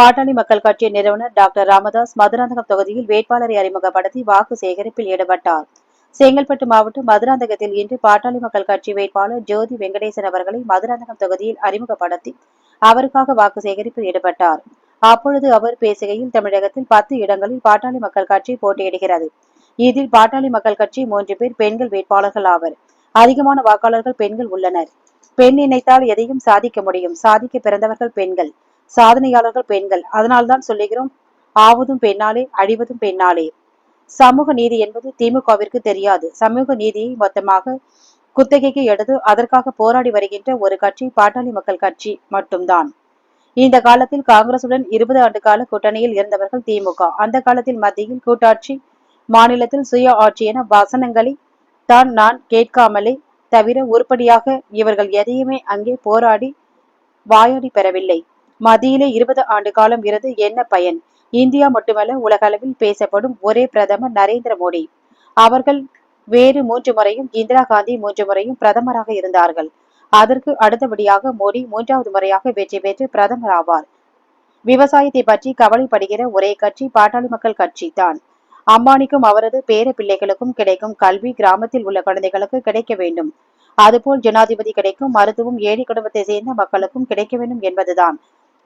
பாட்டாளி மக்கள் கட்சி நிறுவனர் டாக்டர் ராமதாஸ் மதுராந்தகம் தொகுதியில் வேட்பாளரை அறிமுகப்படுத்தி வாக்கு சேகரிப்பில் ஈடுபட்டார். செங்கல்பட்டு மாவட்டம் மதுராந்தகத்தில் இன்று பாட்டாளி மக்கள் கட்சி வேட்பாளர் ஜோதி வெங்கடேசன் அவர்களை மதுராந்தகம் தொகுதியில் அறிமுகப்படுத்தி அவருக்காக வாக்கு சேகரிப்பில் ஈடுபட்டார். அப்பொழுது அவர் பேசுகையில் தமிழகத்தில் பத்து இடங்களில் பாட்டாளி மக்கள் கட்சி போட்டியிடுகிறது. இதில் பாட்டாளி மக்கள் கட்சி மூன்று பேர் பெண்கள் வேட்பாளர்கள் ஆவர். அதிகமான வாக்காளர்கள் பெண்கள் உள்ளனர். பெண் நினைத்தால் எதையும் சாதிக்க முடியும். சாதிக்க பிறந்தவர்கள் பெண்கள். சாதனையாளர்கள் பெண்கள். அதனால்தான் சொல்லுகிறோம் ஆவதும் பெண்ணாலே அழிவதும் பெண்ணாலே. சமூக நீதி என்பது திமுகவிற்கு தெரியாது. சமூக நீதியை மொத்தமாக குத்தகைக்கு எடுத்து அதற்காக போராடி வருகின்ற ஒரு கட்சி பாட்டாளி மக்கள் கட்சி மட்டும்தான். இந்த காலத்தில் காங்கிரசுடன் இருபது ஆண்டு கால கூட்டணியில் இருந்தவர்கள் திமுக. அந்த காலத்தில் மத்தியில் கூட்டாட்சி மாநிலத்தில் சுய ஆட்சி என வசனங்களை தான் நான் கேட்காமலே தவிர உருப்படியாக இவர்கள் எதையுமே அங்கே போராடி வாயாடி பெறவில்லை. மத்தியிலே இருபது ஆண்டு காலம் இருந்து என்ன பயன்? இந்தியா மட்டுமல்ல உலக அளவில் பேசப்படும் ஒரே பிரதமர் நரேந்திர மோடி. அவர்கள் வேறு மூன்று முறையும் இந்திரா காந்தி மூன்று முறையும் பிரதமராக இருந்தார்கள். அதற்கு அடுத்தபடியாக மோடி மூன்றாவது முறையாக வெற்றி பெற்று பிரதமர் ஆவார். விவசாயத்தை பற்றி கவலைப்படுகிற ஒரே கட்சி பாட்டாளி மக்கள் கட்சி தான். அம்பானிக்கும் அவரது பேர பிள்ளைகளுக்கும் கிடைக்கும் கல்வி கிராமத்தில் உள்ள குழந்தைகளுக்கு கிடைக்க வேண்டும். அதுபோல் ஜனாதிபதி கிடைக்கும் மருத்துவம் ஏழை குடும்பத்தை சேர்ந்த மக்களுக்கும் கிடைக்க வேண்டும் என்பதுதான்.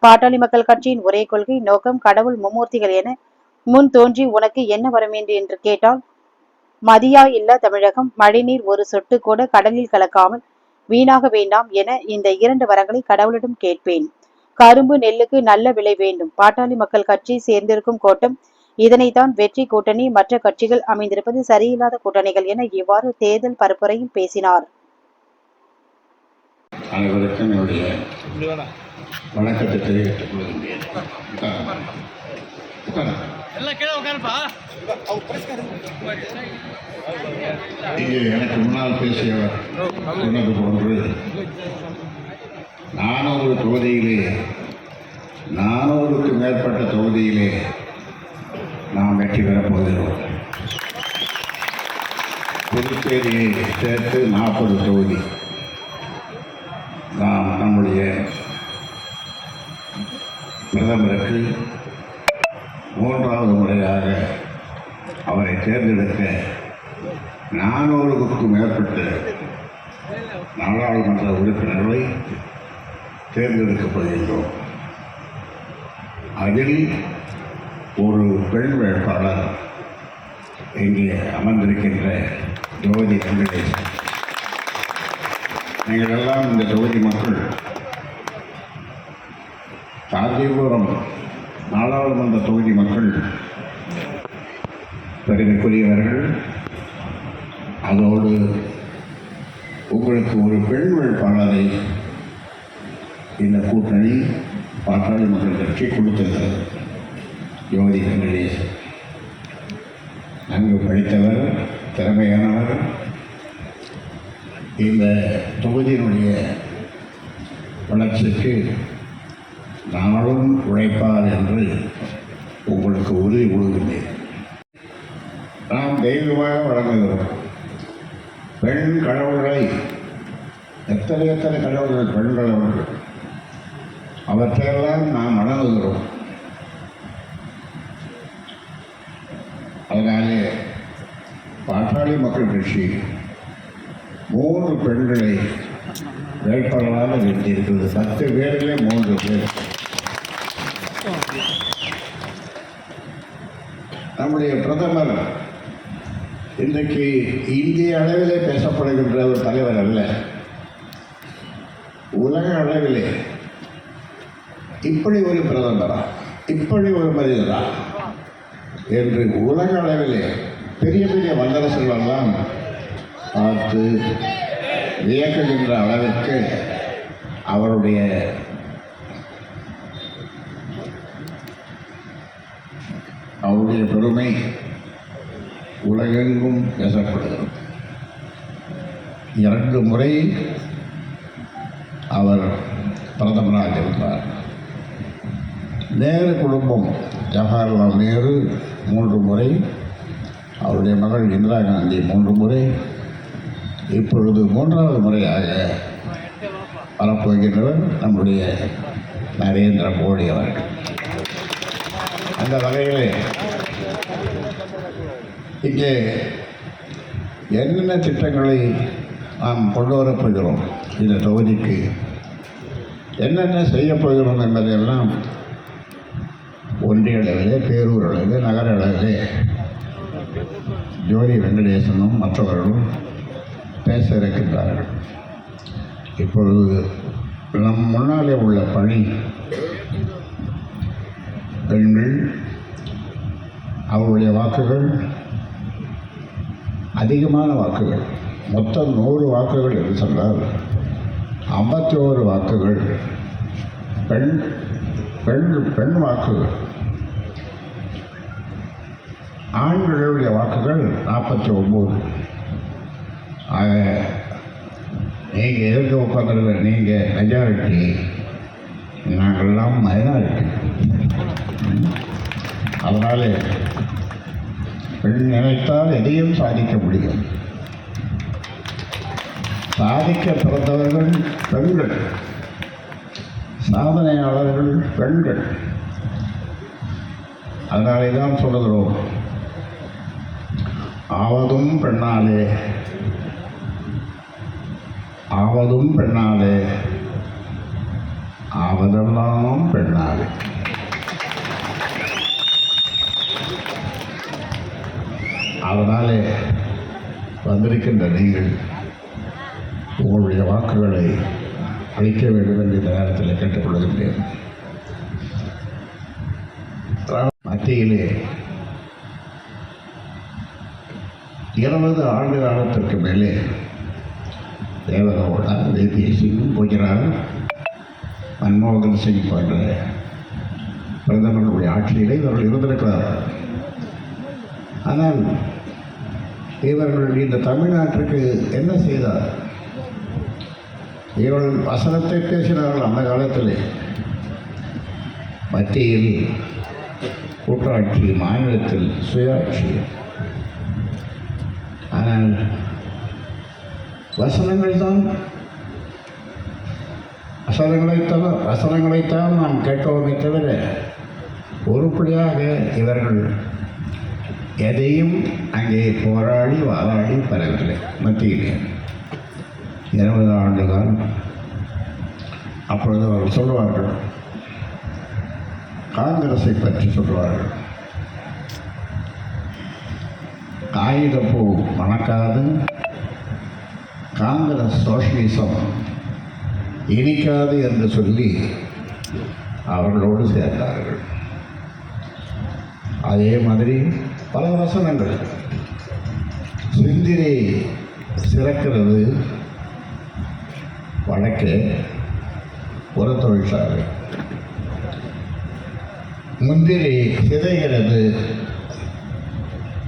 பாட்டாளி மக்கள் கட்சியின் ஒரே கொள்கை நோக்கம் கடவுள் மும்மூர்த்திகள் என முன் தோன்றி உனக்கு என்ன வரும் என்று என்று கேட்டால் மதியா இல்ல தமிழகம் மழைநீர் ஒரு சொட்டு கூட கடலில் கலக்காமல் வீணாக வேண்டாம் என இந்த இரண்டு வரங்களை கடவுளிடம் கேட்பேன். கரும்பு நெல்லுக்கு நல்ல விலை வேண்டும். பாட்டாளி மக்கள் கட்சி சேர்ந்திருக்கும் கோட்டம் இதனைத்தான் வெற்றி கூட்டணி மற்ற கட்சிகள் அமைந்திருப்பது சரியில்லாத கூட்டணிகள் என இவ்வாறு தேர்தல் பரப்புரையில் பேசினார். அனைவருக்கும் என்னுடைய வணக்கத்தை தெரிவித்துக் கொள்கின்றேன் இங்கே எனக்கு முன்னால் பேசியவர் சொன்னது போன்று நானூறு தொகுதியிலே நானூறுக்கு மேற்பட்ட தொகுதியிலே நாம் வெற்றி பெறப் போகிறோம். புதுச்சேரியை சேர்த்து நாற்பது தொகுதி நாம் நம்முடைய பிரதமருக்கு மூன்றாவது முறையாக அவரை தேர்ந்தெடுக்க நானூறுக்கும் மேற்பட்ட நாடாளுமன்ற உறுப்பினர்களை தேர்ந்தெடுக்கப்படுகின்றோம் அதில் ஒரு பெண் வேட்பாளர் இங்கே அமர்ந்திருக்கின்ற ஜோதி வெங்கடேசன். நீங்கள் எல்லாம் இந்த தொகுதி மக்கள் காஞ்சிபுரம் நாடாளுமன்ற தொகுதி மக்கள் பெருமைக்குரியவர்கள் அதோடு உங்களுக்கு ஒரு பெண் வேட்பாளரை இந்த கூட்டணி பாட்டாளி மக்கள் கட்சி கொடுத்திருக்கிறது. ஜோதி வெங்கடேசன் நன்கு படித்தவர் திறமையானவர். இந்த தொகுதியினுடைய வளர்ச்சிக்கு நாளும் உழைப்பார் என்று உங்களுக்கு உறுதி கொடுக்கின்றேன் நாம் தெய்வமாக வழங்குகிறோம். பெண் கடவுளை எத்தனை எத்தனை கடவுள்கள் பெண் கடவுள்கள் அவற்றையெல்லாம் நாம் வணங்குகிறோம். அதனாலே பாட்டாளி மக்கள் கட்சி மூன்று பெண்களை வேட்பாளராக நிறுத்தியிருக்கிறது பத்து பேரிலே மூன்று பேர். நம்முடைய பிரதமர் இன்றைக்கு இந்திய அளவிலே பேசப்படுகின்ற ஒரு தலைவர் அல்ல. உலக அளவிலே இப்படி ஒரு பிரதமரா இப்படி ஒரு மனிதரா என்று உலக அளவிலே பெரிய பெரிய வல்லரசுகளெல்லாம் பார்த்து வியக்குகின்ற அளவிற்கு அவருடைய அவருடைய பெருமை உலகெங்கும் பேசப்படுகிறது. இரண்டு முறை அவர் பிரதமராக இருந்தார். நேரு குடும்பம் ஜவஹர்லால் நேரு மூன்று முறை அவருடைய மகள் இந்திரா காந்தி மூன்று முறை இப்பொழுது மூன்றாவது முறையாக வரப்போகின்றவர் நம்முடைய நரேந்திர மோடி அவர்கள். அந்த வகையிலே இங்கே என்னென்ன திட்டங்களை நாம் கொண்டு வரப்போகிறோம் இந்த தொகுதிக்கு என்னென்ன செய்யப்போகிறோம் என்பதையெல்லாம் ஒன்றிய அளவிலே பேரூர் அளவிலே நகர அளவிலே ஜோதி வெங்கடேசனும் மற்றவர்களும் பேச இருக்கின்றார்கள். இப்பொழுது நம் முன்னாலே உள்ள பணி பெண்கள் அவருடைய வாக்குகள் அதிகமான வாக்குகள். மொத்தம் நூறு வாக்குகள் என்று சொன்னால் ஐம்பத்தி ஓரு வாக்குகள். பெண் பெண் பெண் வாக்குகள். ஆண்களுடைய வாக்குகள் நாற்பத்தி ஒம்பது நீங்கள் எதிர்க்க உட்காந்துருக்க நீங்கள் மெஜாரிட்டி நாங்கள்லாம் மைனாரிட்டி அதனாலே நினைத்தால் எதையும் சாதிக்க முடியும். சாதிக்க பிறந்தவர்கள் பெண்கள். சாதனையாளர்கள் பெண்கள். அதனாலே தான் சொல்லுகிறோம் ஆவதும் பெண்ணாலே. ஆவதும் பெண்ணாலே. ஆவதெல்லாம் பெண்ணாலே. அதனாலே வந்திருக்கின்ற நீங்கள் உங்களுடைய வாக்குகளை அளிக்க வேண்டும் என்று இந்த நேரத்தில் கேட்டுக்கொள்கின்றேன் மத்தியிலே இருபது ஆண்டு காலத்திற்கு மேலே தேவகவுடா தேபிய சிங் குஜராத் மன்மோகன் சிங் போன்ற பிரதமர்களுடைய ஆட்சியிலே இவர்கள் இருந்திருக்கிறார்கள். ஆனால் இவர்கள் இந்த தமிழ்நாட்டிற்கு என்ன செய்தார்? இவர்கள் வசனத்தை பேசினார்கள் அந்த காலத்தில். மத்தியில் கூட்டாட்சி மாநிலத்தில் சுயாட்சி. ஆனால் வசனங்கள் தான். வசனங்களைத்தான் வசனங்களைத்தான் நாம் கேட்டோமே தவிர உருப்படியாக இவர்கள் எதையும் அங்கே போராடி வாதாடி பெறவில்லை மத்தியிலே. இருபது ஆண்டு காலம். அப்பொழுது அவர்கள் சொல்வார்கள் காங்கிரஸை பற்றி சொல்வார்கள். காகிதப்பூ மணக்காது காங்கிரஸ் சோஷலிசம் இனிக்காது என்று சொல்லி அவர்களோடு சேர்ந்தார்கள். அதே மாதிரி பல வசனங்கள். சுந்திரி சிறக்கிறது. வடக்கே உர தொழிற்சாலை முந்திரி சிதைகிறது.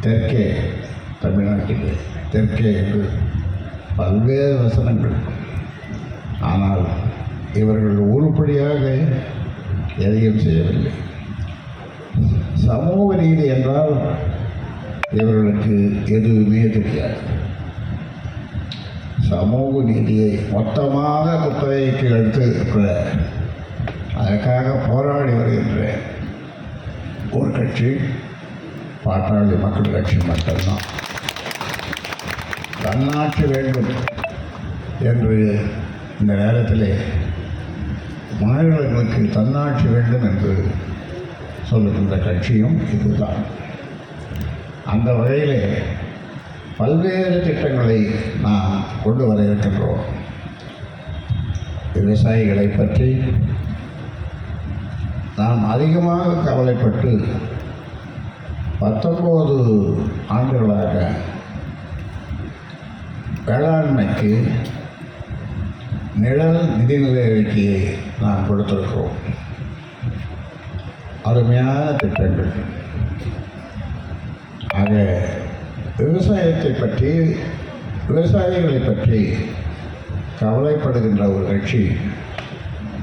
தெற்கே தமிழ்நாட்டில். தெற்கே என்று பல்வேறு வசனங்கள். ஆனால் இவர்கள் உருப்படியாக எதையும் செய்யவில்லை. சமூக நீதி என்றால் இவர்களுக்கு எதுவுமே தெரியாது. சமூக நீதியை மொத்தமாக குத்தகைக்கு எடுத்து இருக்கிற அதற்காக போராடி வருகின்ற ஒரு கட்சி பாட்டாளி மக்கள் கட்சி மட்டும்தான். தன்னாட்சி வேண்டும் என்று இந்த நேரத்தில் மாநிலங்களுக்கு தன்னாட்சி வேண்டும் என்று சொல்லுகின்ற கட்சியும் இதுதான். அந்த வகையிலே பல்வேறு திட்டங்களை நாம் கொண்டு வர இருக்கின்றோம். விவசாயிகளை பற்றி நாம் அதிகமாக கவலைப்பட்டு பத்தொம்போது ஆண்டுகளாக வேளாண்மைக்கு நிழல் நிதிநிலை அறிக்கையை நாம் கொடுத்திருக்கிறோம். அருமையான திட்டங்கள். ஆக விவசாயத்தை பற்றி விவசாயிகளை பற்றி கவலைப்படுகின்ற ஒரு கட்சி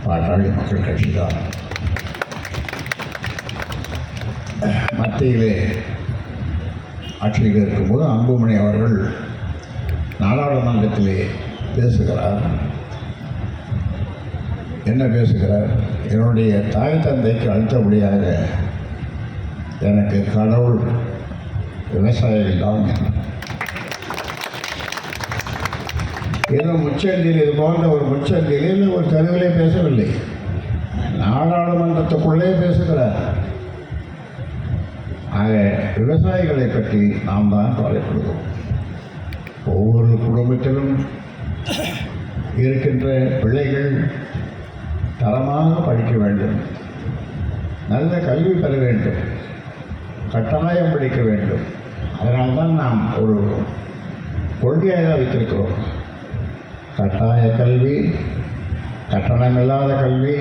பாட்டாளி மக்கள் கட்சி தான் மத்தியிலே ஆட்சியில் இருக்கும்போது அன்புமணி அவர்கள் நாடாளுமன்றத்திலே பேசுகிறார். என்ன பேசுகிறார்? என்னுடைய தாய் தந்தைக்கு அழுத்தபடியாக எனக்கு கடவுள் விவசாயிகள் தான் ஏதோ முச்சந்தில் இது போன்ற ஒரு முச்சந்திலில் ஒரு தெருவிலே பேசவில்லை. நாடாளுமன்றத்துக்குள்ளே பேசுகிறார். ஆக விவசாயிகளை பற்றி நாம் தான் கவலைப்படுவோம் ஒவ்வொரு குடும்பத்திலும் இருக்கின்ற பிள்ளைகள் தரமாக படிக்க வேண்டும். நல்ல கல்வி பெற வேண்டும். கட்டாயம் படிக்க வேண்டும். அதனால்தான் நாம் ஒரு கொள்கையாக வைத்திருக்கிறோம். கட்டாய கல்வி கட்டணமில்லாத கல்வி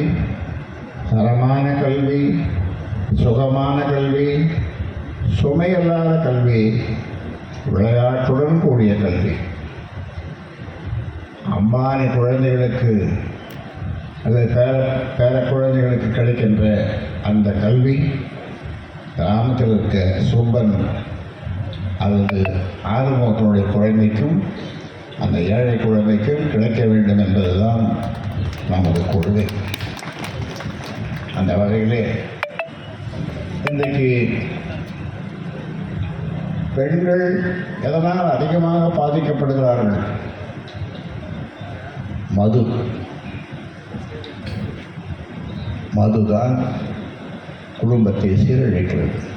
தரமான கல்வி சுகமான கல்வி சுமையல்லாத கல்வி விளையாட்டுடன் கூடிய கல்வி. அம்பானி குழந்தைகளுக்கு அல்லது பேர பேர குழந்தைகளுக்கு கிடைக்கின்ற அந்த கல்வி கிராமத்தில் இருக்க சும்பன் அல்லது ஆறுமுகத்தினுடைய குழந்தைக்கும் அந்த ஏழை குழந்தைக்கும் கிடைக்க வேண்டும் என்பதுதான் நமது கொள்கை அந்த வகையிலே இன்றைக்கு பெண்கள் எதனால் அதிகமாக பாதிக்கப்படுகிறார்கள்? மது. மதுதான் குடும்பத்தை சீரழிக்கிறது.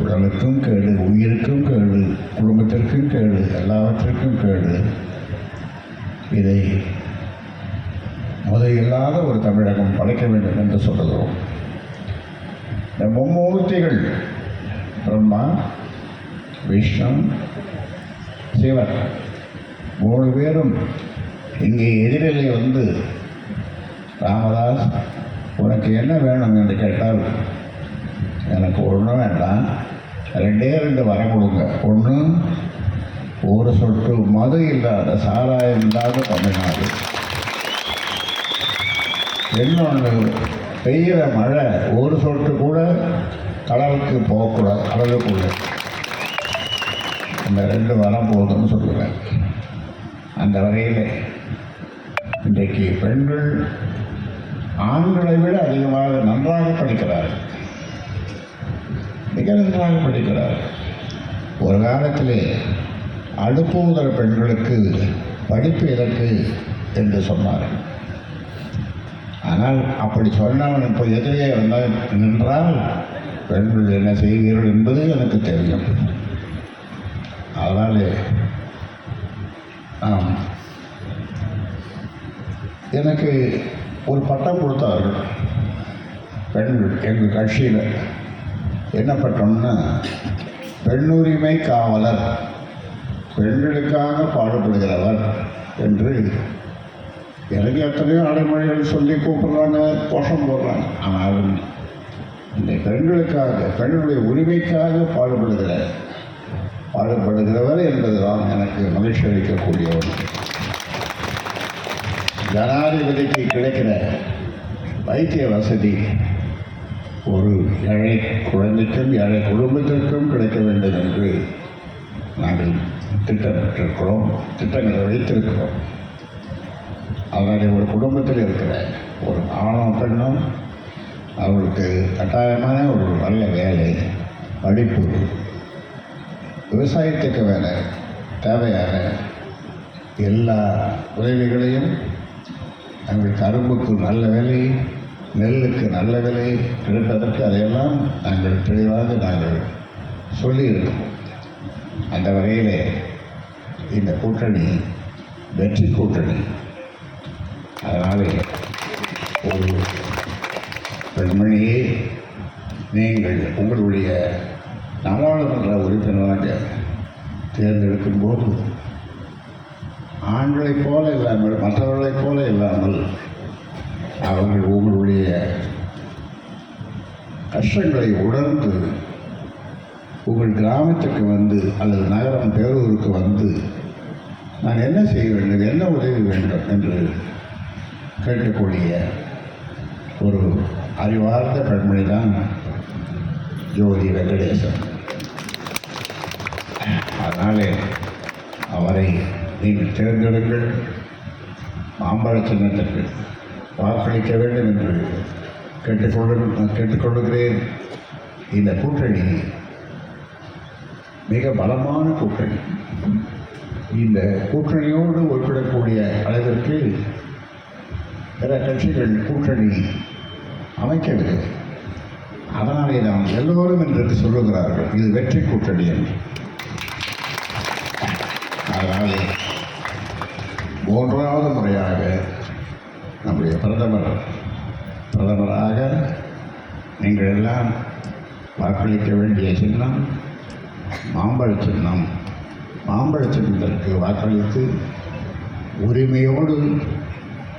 உடலுக்கும் கேடு உயிருக்கும் கேடு குடும்பத்திற்கும் கேடு எல்லாவற்றிற்கும் கேடு. இதை முதையில்லாத ஒரு தமிழகம் படைக்க வேண்டும் என்று சொல்லுகிறோம். இந்த மும்மூர்த்திகள் பிரம்மா விஷ்ணு சிவன் மூணு பேரும் இங்கே எதிரிலே வந்து ராமதாஸ் உனக்கு என்ன வேணும்? என்று கேட்டால் எனக்கு ஒன்றும் வேண்டாம். ரெண்டே ரெண்டு வரம் கொடுங்க. ஒன்று ஒரு சொட்டு மது இல்லாத சாராயம் இல்லாத தமிழ்நாடு. இன்னொன்று பெய்கிற மழை ஒரு சொட்டு கூட கடலுக்கு போகக்கூடாது கடலுக்குள்ள. இந்த ரெண்டு வரம் போதும்னு சொல்லுவேன். அந்த வகையில் இன்றைக்கு பெண்கள் ஆண்களை விட அதிகமாக நன்றாக படிக்கிறார்கள். மிக நன்றாக படிக்கிறார் ஒரு காலத்திலே அடுப்பு முதல் பெண்களுக்கு படிப்பு எதற்கு என்று சொன்னார். ஆனால் அப்படி சொன்னவன் இப்போ எதிரே வந்தால் நின்றால் பெண்கள் என்ன செய்வீர்கள் என்பது எனக்கு தெரியும். அதனால் ஆம். எனக்கு ஒரு பட்டம் கொடுத்தார்கள். பெண்கள் எங்கள் கட்சியில். என்ன பண்ணுறோம்னா பெண்ணுரிமை காவலர் பெண்களுக்காக பாடுபடுகிறவர் என்று எனக்கு எத்தனையோ அடைமொழிகள் சொல்லி கூப்பிடுறாங்க கோஷம் போடுறாங்க. ஆனாலும் இந்த பெண்களுக்காக பெண்களுடைய உரிமைக்காக பாடுபடுகிற பாடுபடுகிறவர் என்பதுதான் எனக்கு மகிழ்ச்சி அளிக்கக்கூடிய ஒன்று. ஜனாதிபதிக்கு கிடைக்கிற வைத்திய வசதி ஒரு ஏழை குழந்தைக்கும் ஏழை குடும்பத்திற்கும் கிடைக்க வேண்டும் என்று நாங்கள் திட்டமிட்டிருக்கிறோம் திட்டங்களை வைத்திருக்கிறோம். அதனால் ஒரு குடும்பத்தில் இருக்கிற ஒரு ஆணும் பெண்ணும் அவளுக்கு கட்டாயமான ஒரு நல்ல வேலை படிப்பு விவசாயத்துக்கு வேலை தேவையான எல்லா உதவிகளையும் எங்கள் கரும்புக்கு நல்ல வேலையும் நெல்லுக்கு நல்ல விலை கிடைப்பதற்கு அதையெல்லாம் நாங்கள் தெளிவாக நாங்கள் சொல்லியிருக்கோம். அந்த வகையிலே இந்த கூட்டணி வெற்றி கூட்டணி அதனாலே ஒரு பெண்மணியே நீங்கள் உங்களுடைய நாடாளுமன்ற உறுப்பினராக தேர்ந்தெடுக்கும் போது ஆண்களைப் போல இல்லாமல் மற்றவர்களைப் போல இல்லாமல் அவர்கள் உங்களுடைய கஷ்டங்களை உணர்ந்து உங்கள் கிராமத்துக்கு வந்து அல்லது நகரம் பேரூருக்கு வந்து நான் என்ன செய்ய வேண்டும் என்ன உதவி வேண்டும் என்று கேட்கக்கூடிய ஒரு அறிவார்ந்த பெண்மணி தான் ஜோதி வெங்கடேசன். அதனாலே அவரை நீங்கள் தேர்ந்தெடுங்கள் மாம்பழ சின்னத்திற்கு வாக்களிக்க வேண்டும் என்று கேட்டுக்கொள்ள கேட்டுக்கொள்கிறேன் இந்த கூட்டணி மிக பலமான கூட்டணி. இந்த கூட்டணியோடு ஒப்பிடக்கூடிய அளவிற்கு பிற கட்சிகள் கூட்டணி அமைக்கவில்லை. அதனாலே நாம் எல்லோரும் என்று சொல்லுகிறார்கள் இது வெற்றி கூட்டணி என்று. அதனால் மூன்றாவது முறையாக நம்முடைய பிரதமர். பிரதமராக நீங்கள் எல்லாம் வாக்களிக்க வேண்டிய சின்னம் மாம்பழ சின்னம். மாம்பழ சின்னத்திற்கு வாக்களித்து உரிமையோடு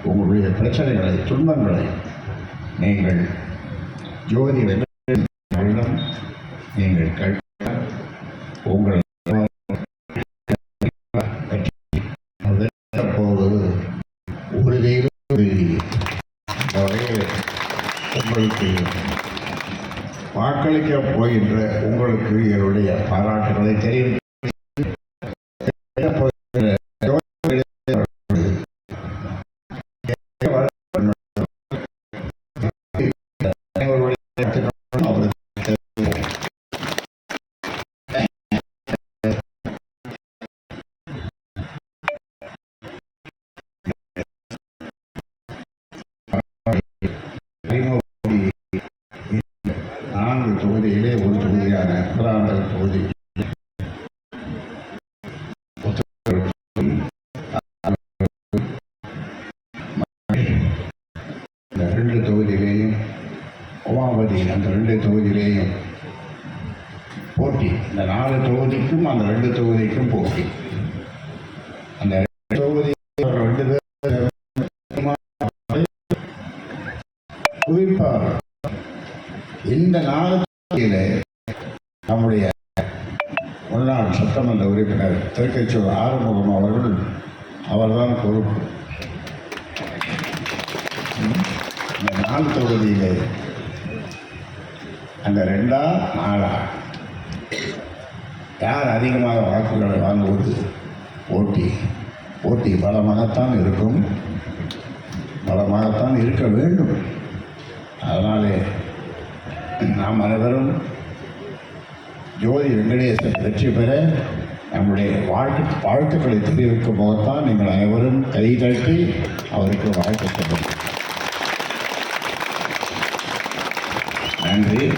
உங்களுடைய பிரச்சனைகளை துன்பங்களை நீங்கள் ஜோதி வெள்ளம் நீங்கள் கேட்க வாக்களிக்க போகின்ற உங்களுக்கு என்னுடைய பாராட்டுகளை தெரிவித்து தொகுதிக்கும் அந்த ரெண்டு தொகுதிக்கும் போட்டி. அந்த தொகுதி ரெண்டு பேர் குறிப்பாக இந்த நாளத்திலே நம்முடைய முன்னாள் சட்டமன்ற உறுப்பினர் திருக்கச்சூர் ஆறுமுகம் அவர்கள் அவர்தான் பொறுப்பு. இந்த நாள் தொகுதியிலே அந்த ரெண்டா நாளா? யார் அதிகமாக வாக்குகளை வாங்குவது? போட்டி. போட்டி பலமாகத்தான் இருக்கும். பலமாகத்தான் இருக்க வேண்டும். அதனாலே நாம் அனைவரும் ஜோதி வெங்கடேசன் வெற்றி பெற நம்முடைய வாழ்த்து வாழ்த்துக்களை தெரிவிக்கும் போதுதான் நீங்கள் அனைவரும் கைதட்டி அவருக்கு வாழ்த்து சொல்லும் நன்றி.